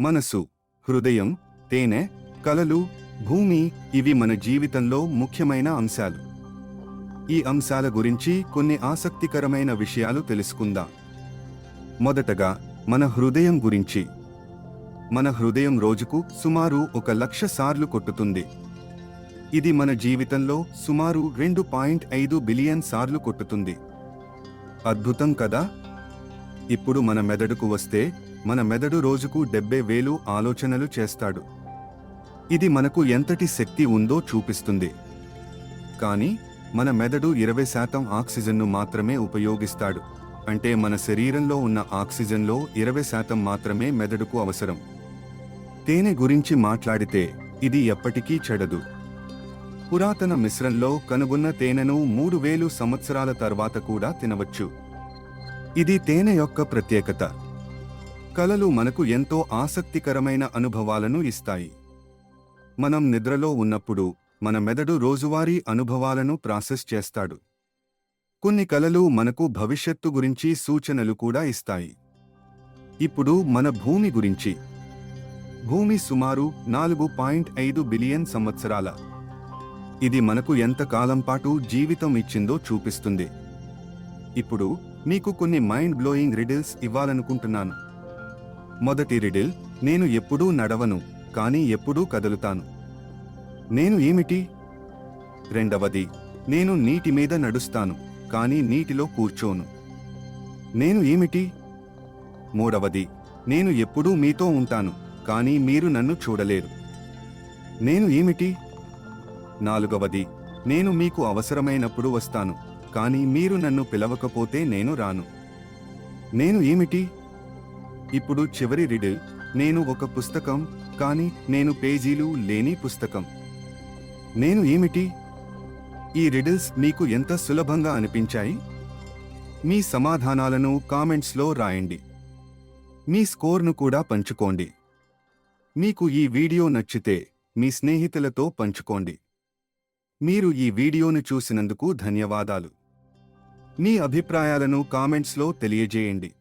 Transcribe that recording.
మనసు హృదయం తేనె కలలు భూమి ఇవి మన జీవితంలో ముఖ్యమైన అంశాలు. ఈ అంశాల గురించి కొన్ని ఆసక్తికరమైన విషయాలు తెలుసుకుందాం. మొదటగా మన హృదయం గురించి. మన హృదయం రోజుకు సుమారు ఒక లక్ష సార్లు కొట్టుతుంది. ఇది మన జీవితంలో సుమారు రెండు పాయింట్ ఐదు బిలియన్ సార్లు కొట్టుతుంది. అద్భుతం కదా? ఇప్పుడు మన మెదడుకు వస్తే మన మెదడు రోజుకు డెబ్బై వేలు ఆలోచనలు చేస్తాడు. ఇది మనకు ఎంతటి శక్తి ఉందో చూపిస్తుంది. కానీ మన మెదడు ఇరవై శాతం ఆక్సిజన్ను మాత్రమే ఉపయోగిస్తాడు. అంటే మన శరీరంలో ఉన్న ఆక్సిజన్లో ఇరవై శాతం మాత్రమే మెదడుకు అవసరం. తేనె గురించి మాట్లాడితే ఇది ఎప్పటికీ చెడదు. పురాతన మిశ్రంలో కనుగొన్న తేనెను మూడు వేలు సంవత్సరాల తర్వాత కూడా తినవచ్చు. ఇది తేనె యొక్క ప్రత్యేకత. కలలు మనకు ఎంతో ఆసక్తికరమైన అనుభవాలను ఇస్తాయి. మనం నిద్రలో ఉన్నప్పుడు మన మెదడు రోజువారీ అనుభవాలను ప్రాసెస్ చేస్తాడు. కొన్ని కలలు మనకు భవిష్యత్తు గురించి సూచనలు కూడా ఇస్తాయి. ఇప్పుడు మన భూమి గురించి. భూమి సుమారు నాలుగు పాయింట్ ఐదు బిలియన్ సంవత్సరాల. ఇది మనకు ఎంత కాలం పాటు జీవితం ఇచ్చిందో చూపిస్తుంది. ఇప్పుడు మీకు కొన్ని మైండ్ బ్లోయింగ్ రిడిల్స్ ఇవ్వాలనుకుంటున్నాను. మొదటి రిడిల్ నేను ఎప్పుడూ నడవను కానీ ఎప్పుడూ కదులుతాను. నేను ఏమిటి? రెండవది నేను నీటి మీద నడుస్తాను కానీ నీటిలో కూర్చోను. నేను ఏమిటి? మూడవది నేను ఎప్పుడూ మీతో ఉంటాను కానీ మీరు నన్ను చూడలేరు. నేను ఏమిటి? నాలుగవది నేను మీకు అవసరమైనప్పుడు వస్తాను కానీ మీరు నన్ను పిలవకపోతే నేను రాను. నేను ఏమిటి? ఇప్పుడు చివరి రిడిల్ నేను ఒక పుస్తకం కానీ నేను పేజీలు లేని పుస్తకం. నేను ఏమిటి? ఈ రిడిల్స్ మీకు ఎంత సులభంగా అనిపించాయి? మీ సమాధానాలను కామెంట్స్లో రాయండి. మీ స్కోర్ను కూడా పంచుకోండి. మీకు ఈ వీడియో నచ్చితే మీ స్నేహితులతో పంచుకోండి. మీరు ఈ వీడియోను చూసినందుకు ధన్యవాదాలు. మీ అభిప్రాయాలను కామెంట్స్లో తెలియజేయండి.